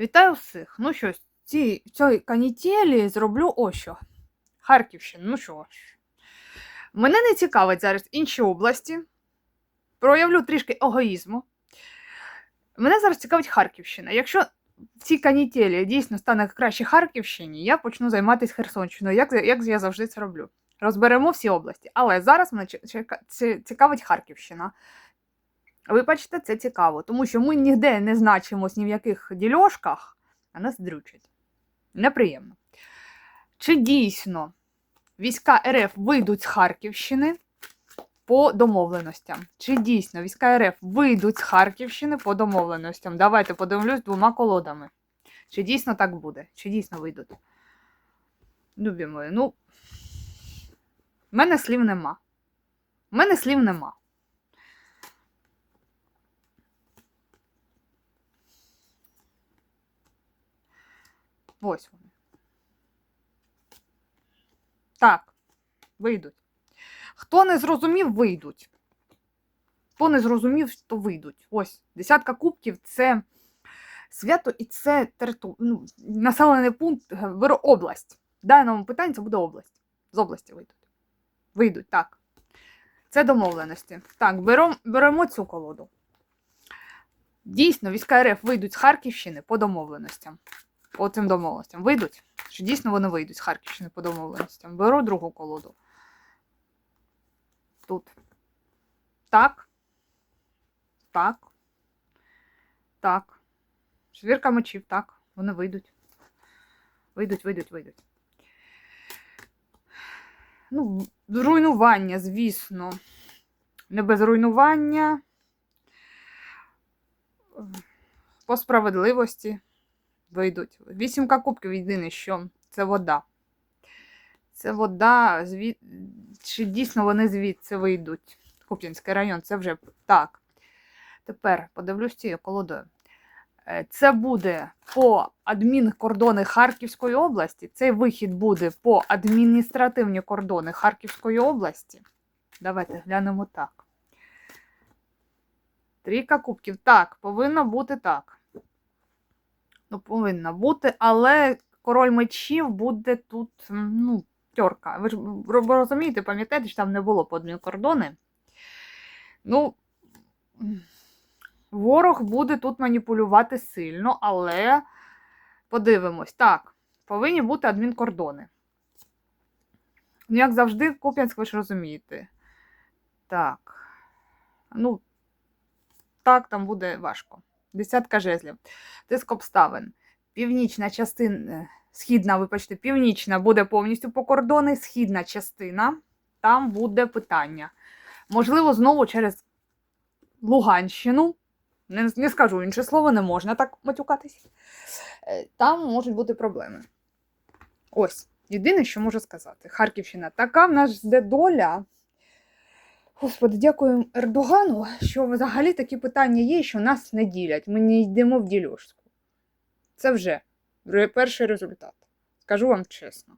Вітаю всіх. Ну що, ці, цій канітелі зроблю ось що. Харківщина, ну що ж. Мене не цікавить зараз інші області. Проявлю трішки егоїзму. Мене зараз цікавить Харківщина. Якщо в цій канітелі дійсно стане краще Харківщині, я почну займатися Херсонщиною, як, як я завжди це роблю. Розберемо всі області. Але зараз мене цікавить Харківщина. Ви бачите, це цікаво, тому що ми ніде не значимось ні в яких дільошках, а нас дрючать. Неприємно. Чи дійсно війська РФ вийдуть з Харківщини по домовленостям? Чи дійсно війська РФ вийдуть з Харківщини по домовленостям? Давайте подивлюсь двома колодами. Чи дійсно так буде? Чи дійсно вийдуть? Любі мої, ну. В мене слів нема. В мене слів нема. Ось вони. Так, вийдуть. Хто не зрозумів, вийдуть. Хто не зрозумів, то вийдуть. Ось, десятка кубків це свято і це териту... ну, населений пункт, е, область. В даному питанні це буде область. З області вийдуть. Вийдуть, так. Це домовленості. Так, беремо, беремо цю колоду. Дійсно, війська РФ вийдуть з Харківщини по домовленостям. По цим домовленостям. Вийдуть? Чи дійсно вони вийдуть з Харківщини по домовленостям? Беру другу колоду. Тут. Так. Так. Так. Четвірка мечів, так. Вони вийдуть. Вийдуть, вийдуть, вийдуть. Ну, руйнування, звісно. Не без руйнування. По справедливості вийдуть. Вісімка кубків єдине, що це вода. Це вода, звід... чи дійсно вони звідси вийдуть? Куп'янський район, це вже так. Тепер подивлюсь цією колодою. Е, Це буде по адмінкордони Харківської області. Цей вихід буде по адміністративні кордони Харківської області. Давайте глянемо так. Трійка кубків. Так, повинно бути так. Ну, повинна бути, але король мечів буде тут, ну, тьорка. Ви ж розумієте, пам'ятаєте, що там не було по кордони. Ну, ворог буде тут маніпулювати сильно, але подивимось. Так, повинні бути адмінкордони. Ну, як завжди, Куп'янськ, ви ж розумієте. Так. Ну, так, там буде важко. Десятка жезлів. Тиск обставин. Північна частина, східна, вибачте, північна буде повністю по кордони, східна частина, там буде питання. Можливо, знову через Луганщину. Не, не скажу інше слово, не можна так матюкатись. Е, Там можуть бути проблеми. Ось, єдине, що можу сказати. Харківщина така в нас жде доля. Господи, дякую Ердогану, що взагалі такі питання є, що нас не ділять. Ми не йдемо в ділюшку. Це вже перший результат. Скажу вам чесно.